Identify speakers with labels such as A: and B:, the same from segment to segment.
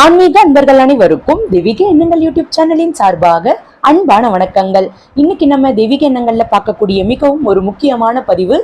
A: ஆன்மீக அன்பர்கள் அனைவருக்கும் தெய்வீக எண்ணங்கள் யூடியூப் சேனலின் சார்பாக அன்பான வணக்கங்கள். இன்னைக்கு நம்ம தெய்வீக எண்ணங்கள்ல பார்க்கக்கூடிய மிகவும் ஒரு முக்கியமான பதிவு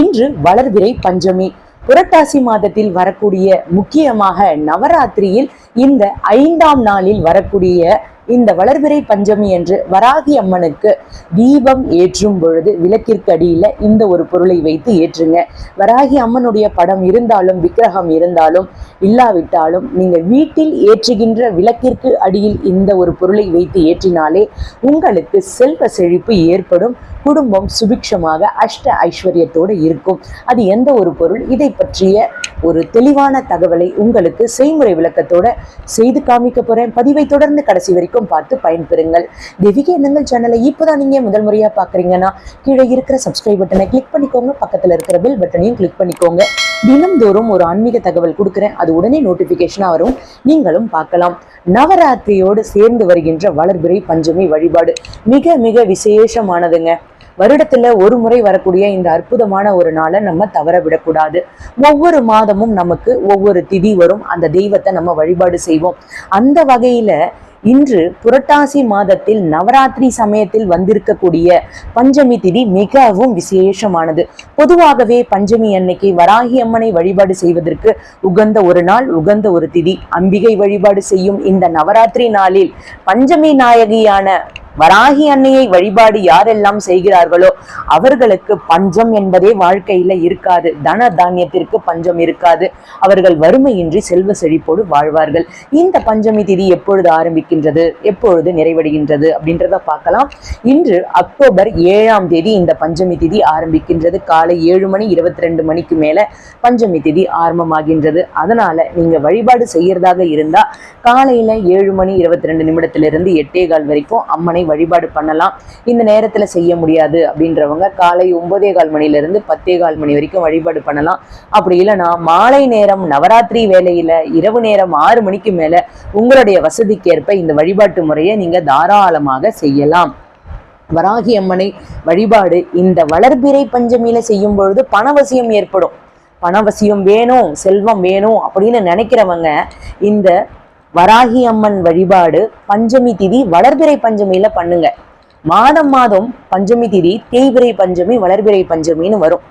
A: இன்று வளர்விரை பஞ்சமி. புரட்டாசி மாதத்தில் வரக்கூடிய முக்கியமாக நவராத்திரியில் இந்த ஐந்தாம் நாளில் வரக்கூடிய இந்த வளர்பிறை பஞ்சமி என்று வராகி அம்மனுக்கு தீபம் ஏற்றும் பொழுது விளக்கிற்கு அடியில் இந்த ஒரு பொருளை வைத்து ஏற்றுங்க. வராகி அம்மனுடைய படம் இருந்தாலும் விக்கிரகம் இருந்தாலும் இல்லாவிட்டாலும் நீங்கள் வீட்டில் ஏற்றுகின்ற விளக்கிற்கு அடியில் இந்த ஒரு பொருளை வைத்து ஏற்றினாலே உங்களுக்கு செல்வ செழிப்பு ஏற்படும். குடும்பம் சுபிக்ஷமாக அஷ்ட ஐஸ்வர்யத்தோடு இருக்கும். அது எந்த ஒரு பொருள்? இதை பற்றிய ஒரு தெளிவான தகவலை உங்களுக்கு செய்முறை விளக்கத்தோட செய்து காமிக்க போறேன். பதிவை தொடர்ந்து கடைசி வரைக்கும் பார்த்து பயன்பெறுங்கள். தெய்வீக எண்ணங்கள் சேனலை இப்போதான் நீங்க முதல் முறையா பாக்குறீங்கன்னா கீழே இருக்கிற சப்ஸ்கிரைப் பட்டனை கிளிக் பண்ணிக்கோங்க. பக்கத்துல இருக்கிற பெல் பட்டனையும் கிளிக் பண்ணிக்கோங்க. தினம்தோறும் ஒரு ஆன்மீக தகவல் கொடுக்குறேன். அது உடனே நோட்டிபிகேஷனா வரும். நீங்களும் பார்க்கலாம். நவராத்திரியோடு சேர்ந்து வருகின்ற வளர்பிறை பஞ்சமி வழிபாடு. மிக மிக விசேஷமானதுங்க. வருடத்துல ஒரு முறை வரக்கூடிய இந்த அற்புதமான ஒரு நாளை நம்ம தவற விடக்கூடாது. ஒவ்வொரு மாதமும் நமக்கு ஒவ்வொரு திதி வரும். அந்த தெய்வத்தை நம்ம வழிபாடு செய்வோம். அந்த வகையில இன்று புரட்டாசி மாதத்தில் நவராத்திரி சமயத்தில் வந்திருக்கக்கூடிய பஞ்சமி திதி மிகவும் விசேஷமானது. பொதுவாகவே பஞ்சமி அன்னைக்கு வராகி அம்மனை வழிபாடு செய்வதற்கு உகந்த ஒரு நாள் உகந்த ஒரு திதி. அம்பிகை வழிபாடு செய்யும் இந்த நவராத்திரி நாளில் பஞ்சமி நாயகியான வராகி அன்னையை வழிபாடு யாரெல்லாம் செய்கிறார்களோ அவர்களுக்கு பஞ்சம் என்பதே வாழ்க்கையில இருக்காது. தன தானியத்திற்கு பஞ்சம் இருக்காது. அவர்கள் வறுமையின்றி செல்வ செழிப்போடு வாழ்வார்கள். இந்த பஞ்சமி திதி எப்பொழுது ஆரம்பிக்கின்றது? எப்பொழுது நிறைவடைகின்றது? அப்படின்றத பார்க்கலாம். இன்று அக்டோபர் ஏழாம் தேதி இந்த பஞ்சமி திதி ஆரம்பிக்கின்றது. காலை ஏழு மணி இருபத்தி ரெண்டு மணிக்கு மேல பஞ்சமி திதி ஆரம்பமாகின்றது. அதனால நீங்க வழிபாடு செய்யறதாக இருந்தா காலையில ஏழு மணி இருபத்தி ரெண்டு நிமிடத்திலிருந்து எட்டே கால் வரைக்கும் அம்மனை வழிபாடு பண்ணலாம். இந்த நேரத்தில் செய்ய முடியாது அப்படின்றவங்க காலை ஒன்பதே கால் மணில பத்தே கால் மணி வரைக்கும் வழிபாடு பண்ணலாம். அப்படி இல்லைன்னா மாலை நேரம் நவராத்திரி வேலையில் இரவு நேரம் ஆறு மணிக்கு மேலே உங்களுடைய வசதிக்கேற்ப இந்த வழிபாட்டு முறையை நீங்கள் தாராளமாக செய்யலாம். வராகி அம்மனை வழிபாடு இந்த வளர்பிறை பஞ்சமியில செய்யும் பொழுது பணவசியம் ஏற்படும். பணவசியம் வேணும் செல்வம் வேணும் அப்படின்னு நினைக்கிறவங்க இந்த வராகி அம்மன் வழிபாடு பஞ்சமி திதி வளர்பிறை பஞ்சமியில பண்ணுங்க. மாதம் மாதம் பஞ்சமி திதி தேய்பிறை பஞ்சமி வளர்பிறை பஞ்சமின்னு வரும்.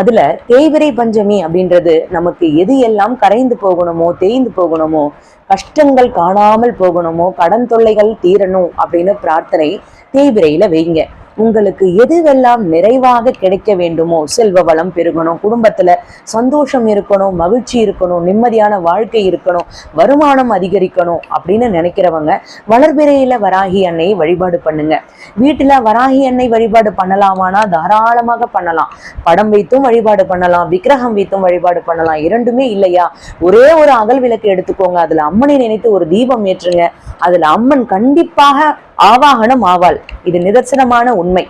A: அதுல தேய்பிறை பஞ்சமி அப்படின்றது நமக்கு எது எல்லாம் கரைந்து போகணுமோ தேய்ந்து போகணுமோ கஷ்டங்கள் காணாமல் போகணுமோ கடன் தொல்லைகள் தீரணும் அப்படின்னு பிரார்த்தனை தேய்பிரையில வைங்க. உங்களுக்கு எதுவெல்லாம் நிறைவாக கிடைக்க வேண்டுமோ செல்வ வளம் பெருகணும் குடும்பத்துல சந்தோஷம் இருக்கணும் மகிழ்ச்சி இருக்கணும் நிம்மதியான வாழ்க்கை இருக்கணும் வருமானம் அதிகரிக்கணும் அப்படின்னு நினைக்கிறவங்க வளர்பிறையில வராகி அன்னையை வழிபாடு பண்ணுங்க. வீட்டுல வராகி அன்னை வழிபாடு பண்ணலாமானா தாராளமாக பண்ணலாம். படம் வைத்தும் வழிபாடு பண்ணலாம் விக்கிரகம் வைத்தும் வழிபாடு பண்ணலாம் இரண்டுமே இல்லையா? ஒரே ஒரு அகல் விளக்கு எடுத்துக்கோங்க அதுல அம்மனை நினைத்து ஒரு தீபம் ஏற்றுங்க. அதுல அம்மன் கண்டிப்பாக ஆவாகனம் ஆவாள். இது நிதர்சனமான உண்மை.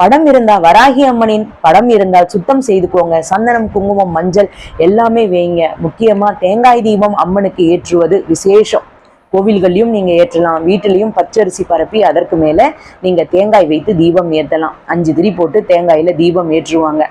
A: படம் இருந்தா வராகி அம்மனின் படம் இருந்தால் சுத்தம் செய்துக்கோங்க. சந்தனம் குங்குமம் மஞ்சள் எல்லாமே வைங்க முக்கியமா தேங்காய் தீபம் அம்மனுக்கு ஏற்றுவது விசேஷம். கோவில்கள்லையும் நீங்க ஏற்றலாம். வீட்டிலையும் பச்சரிசி பரப்பி அதற்கு மேல நீங்க தேங்காய் வைத்து தீபம் ஏற்றலாம் அஞ்சு திரி போட்டு தேங்காயில தீபம் ஏற்றுவாங்க.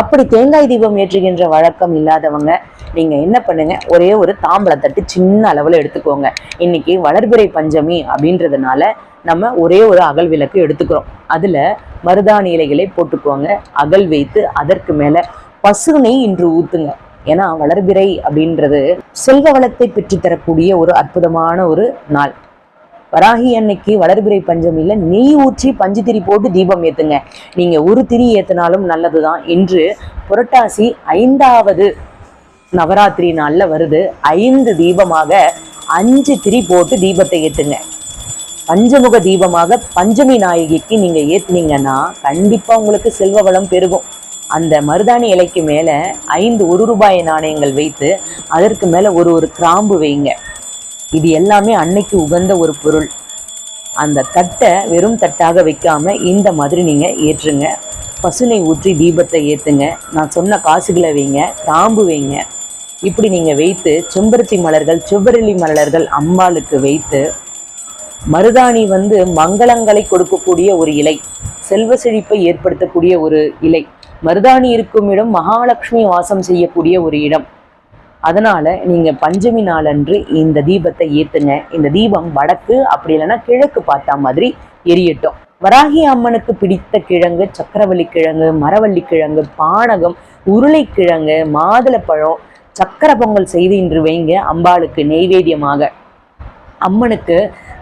A: அப்படி தேங்காய் தீபம் ஏற்றுகின்ற வழக்கம் இல்லாதவங்க நீங்கள் என்ன பண்ணுங்கள் ஒரே ஒரு தாம்பளத்தட்டு சின்ன அளவில் எடுத்துக்கோங்க. இன்னைக்கு வளர்பிறை பஞ்சமி அப்படின்றதுனால நம்ம ஒரே ஒரு அகல் விளக்கு எடுத்துக்கிறோம். அதில் மருதாணி இலைகளை போட்டுக்கோங்க. அகல் வைத்து அதற்கு மேல பசுனை இன்று ஊற்றுங்க ஏன்னா வளர்பிறை அப்படின்றது செல்வ வளத்தை பெற்றுத்தரக்கூடிய ஒரு அற்புதமான ஒரு நாள். வராகி அன்னைக்கு வளர்பிறை பஞ்சமியில் நெய் ஊற்றி பஞ்சு திரி போட்டு தீபம் ஏற்றுங்க நீங்கள் ஒரு திரி நல்லது தான் இன்று புரட்டாசி ஐந்தாவது நவராத்திரி நாளில் வருது. ஐந்து தீபமாக அஞ்சு திரி போட்டு தீபத்தை ஏற்றுங்க பஞ்சமுக தீபமாக பஞ்சமி நாயகிக்கு நீங்கள் ஏத்துனீங்கன்னா கண்டிப்பாக உங்களுக்கு செல்வ வளம் பெருகும். அந்த மருதாணி இலைக்கு மேலே ஐந்து ஒரு ரூபாய் நாணயங்கள் வைத்து அதற்கு மேலே ஒரு ஒரு கிராம்பு வைங்க. இது எல்லாமே அன்னைக்கு உகந்த ஒரு பொருள். அந்த தட்டை வெறும் தட்டாக வைக்காம இந்த மாதிரி நீங்கள் ஏற்றுங்க. பசுனை ஊற்றி தீபத்தை ஏற்றுங்க நான் சொன்ன காசுகளை வைங்க கிராம்பு வைங்க. இப்படி நீங்க வைத்து செம்பருத்தி மலர்கள் செவ்வரளி மலர்கள் அம்பாளுக்கு வைத்து மருதாணி வந்து மங்களங்களை கொடுக்கக்கூடிய ஒரு இலை செல்வ செழிப்பை ஏற்படுத்தக்கூடிய ஒரு இலை. மருதாணி இருக்கும் இடம் மகாலட்சுமி வாசம் செய்யக்கூடிய ஒரு இடம். அதனால நீங்க பஞ்சமி நாளன்று இந்த தீபத்தை ஏத்துங்க. இந்த தீபம் வடக்கு அப்படி இல்லைன்னா கிழக்கு பார்த்தா மாதிரி எரியட்டும். வராகி அம்மனுக்கு பிடித்த கிழங்கு சக்கரவள்ளி கிழங்கு மரவள்ளி கிழங்கு பானகம் உருளைக்கிழங்கு மாதுளப்பழம் சக்கரை பொங்கல் செய்து இன்று வைங்க. அம்பாளுக்கு நெய்வேத்தியமாக. அம்மனுக்கு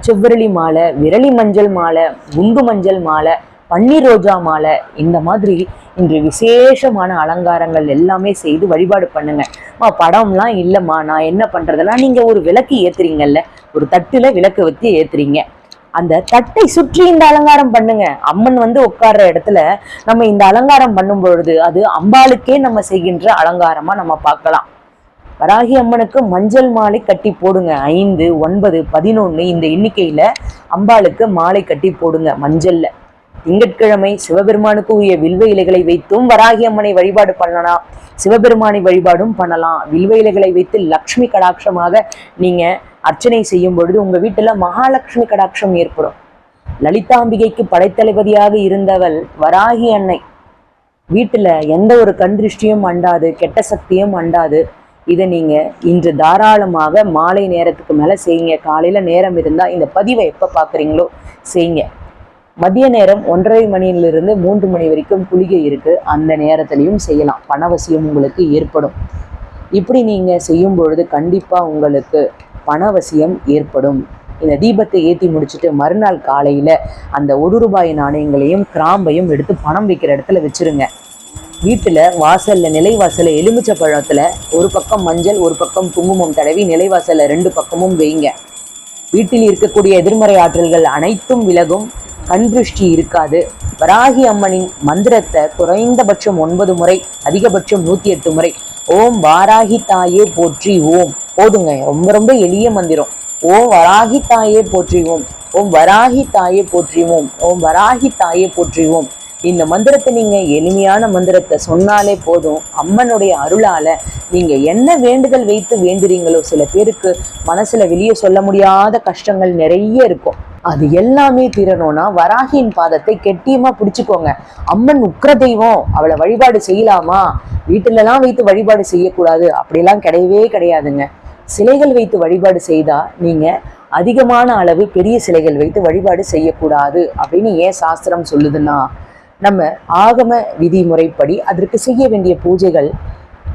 A: செவ்வரளி மாலை விரலி மஞ்சள் மாலை குண்டு மஞ்சள் மாலை பன்னீர் ரோஜா மாலை இந்த மாதிரி இன்று விசேஷமான அலங்காரங்கள் எல்லாமே செய்து வழிபாடு பண்ணுங்க. மா படம்லாம் இல்லைம்மா நான் என்ன பண்றதுன்னா நீங்க ஒரு விளக்கு ஏத்துறீங்கல்ல ஒரு தட்டுல விளக்கு வச்சு ஏத்துறீங்க. அந்த தட்டை சுற்றி இந்த அலங்காரம் பண்ணுங்க. அம்மன் வந்து உட்கார்ற இடத்துல நம்ம இந்த அலங்காரம் பண்ணும் பொழுது அது அம்பாளுக்கே நம்ம செய்கின்ற அலங்காரமா நம்ம பார்க்கலாம். வராகி அம்மனுக்கு மஞ்சள் மாலை கட்டி போடுங்க. ஐந்து ஒன்பது பதினொன்று இந்த எண்ணிக்கையில அம்பாளுக்கு மாலை கட்டி போடுங்க மஞ்சள்ல. திங்கட்கிழமை சிவபெருமானுக்கு உரிய வில்வ இலைகளை வைத்தும் வராகி அம்மனை வழிபாடு பண்ணலாம். சிவபெருமானை வழிபாடும் பண்ணலாம். வில்வ இலைகளை வைத்து லக்ஷ்மி கடாட்சமாக நீங்க அர்ச்சனை செய்யும் பொழுது உங்க வீட்டுல மகாலட்சுமி கடாட்சம் ஏற்படும். லலிதாம்பிகைக்கு படைத்தளபதியாக இருந்தவள் வராகி அன்னை. வீட்டுல எந்த ஒரு கண் திருஷ்டியும் அண்டாது கெட்ட சக்தியும் அண்டாது. இதை நீங்கள் இன்று தாராளமாக மாலை நேரத்துக்கு மேலே செய்யுங்க. காலையில் நேரம் இருந்தால் இந்த பதிவை எப்போ பார்க்குறீங்களோ செய்யுங்க. மதிய நேரம் ஒன்றரை மணியிலிருந்து மூன்று மணி வரைக்கும் குளிகை இருக்குது அந்த நேரத்துலையும் செய்யலாம். பணவசியம் உங்களுக்கு ஏற்படும். இப்படி நீங்கள் செய்யும் பொழுது கண்டிப்பாக உங்களுக்கு பணவசியம் ஏற்படும். இந்த தீபத்தை ஏற்றி முடிச்சுட்டு மறுநாள் காலையில் அந்த ஒரு ரூபாய் நாணயங்களையும் கிராம்பையும் எடுத்து பணம் வைக்கிற இடத்துல வச்சுருங்க. வீட்டுல வாசல்ல நிலைவாசலில் எலுமிச்சை பழத்துல ஒரு பக்கம் மஞ்சள் ஒரு பக்கம் குங்குமம் தடவி நிலைவாசலில் ரெண்டு பக்கமும் வைங்க. வீட்டில் இருக்கக்கூடிய எதிர்மறை ஆற்றல்கள் அனைத்தும் விலகும். கண் திருஷ்டி இருக்காது. வராகி அம்மனின் மந்திரத்தை குறைந்தபட்சம் ஒன்பது முறை அதிகபட்சம் நூத்தி எட்டு முறை ஓம் வாராகி தாயே போற்றி ஓம். போதுங்க ரொம்ப ரொம்ப எளிய மந்திரம். ஓம் வராகி தாயே போற்றி ஓம். ஓம் வராகி தாயே போற்றி ஓம். வராகி தாயே போற்றி இந்த மந்திரத்தை நீங்க எளிமையான மந்திரத்தை சொன்னாலே போதும். அம்மனுடைய அருளால நீங்க என்ன வேண்டுதல் வைத்து வேண்டுறீங்களோ சில பேருக்கு மனசுல வெளியே சொல்ல முடியாத கஷ்டங்கள் நிறைய இருக்கும். அது எல்லாமே தீரணும்னா வராகியின் பாதத்தை கெட்டியமா பிடிச்சுக்கோங்க. அம்மன் உக்ர தெய்வம் அவளை வழிபாடு செய்யலாமா? வீட்டுலலாம் வைத்து வழிபாடு செய்யக்கூடாது. அப்படிலாம் கிடையவே கிடையாதுங்க. சிலைகள் வைத்து வழிபாடு செய்தா நீங்க அதிகமான அளவு பெரிய சிலைகள் வைத்து வழிபாடு செய்யக்கூடாது அப்படின்னு ஏன் சாஸ்திரம் சொல்லுதுன்னா நம்ம ஆகம விதிமுறைப்படி அதற்கு செய்ய வேண்டிய பூஜைகள்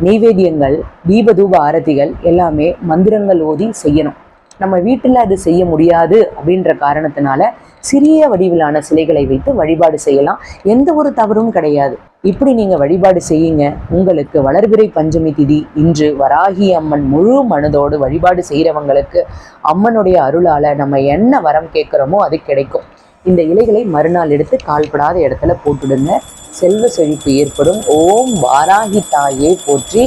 A: நெய்வேத்தியங்கள் தீபதூப ஆரத்திகள் எல்லாமே மந்திரங்கள் ஓதி செய்யணும். நம்ம வீட்டில் அது செய்ய முடியாது அப்படின்ற காரணத்தினால சிறிய வடிவிலான சிலைகளை வைத்து வழிபாடு செய்யலாம். எந்த ஒரு தவறும் கிடையாது. இப்படி நீங்க வழிபாடு செய்யுங்க. உங்களுக்கு வளர்பிறை பஞ்சமி திதி இன்று வராகி அம்மன் முழு மனதோடு வழிபாடு செய்கிறவங்களுக்கு அம்மனுடைய அருளால நம்ம என்ன வரம் கேட்குறோமோ அது கிடைக்கும். இந்த இலைகளை மறுநாள் எடுத்து கால்படாத இடத்துல போட்டுடுங்க. செல்வ செழிப்பு ஏற்படும். ஓம் வாராகி தாயே போற்றி.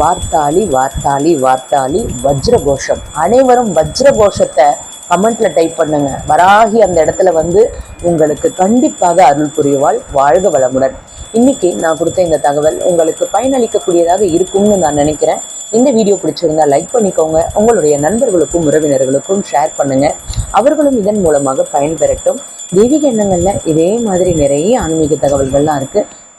A: வார்த்தாளி வார்த்தாளி வார்த்தாளி வஜ்ர கோஷம் அனைவரும் வஜ்ர கோஷத்தை கமெண்ட்ல டைப் பண்ணுங்க. வராகி அந்த இடத்துல வந்து உங்களுக்கு கண்டிப்பாக அருள் புரிவாள். வாழ்க வளமுடன். இன்னைக்கு நான் கொடுத்த இந்த தகவல் உங்களுக்கு பயனளிக்கக்கூடியதாக இருக்கும்னு நான் நினைக்கிறேன். இந்த வீடியோ பிடிச்சிருந்தா லைக் பண்ணிக்கோங்க. உங்களுடைய நண்பர்களுக்கும் உறவினர்களுக்கும் ஷேர் பண்ணுங்க. அவர்களும் இதன் மூலமாக பயன்பெறட்டும். தெய்வீக எண்ணங்களில் இதே மாதிரி நிறைய ஆன்மீக தகவல்கள்லாம் இருக்கு.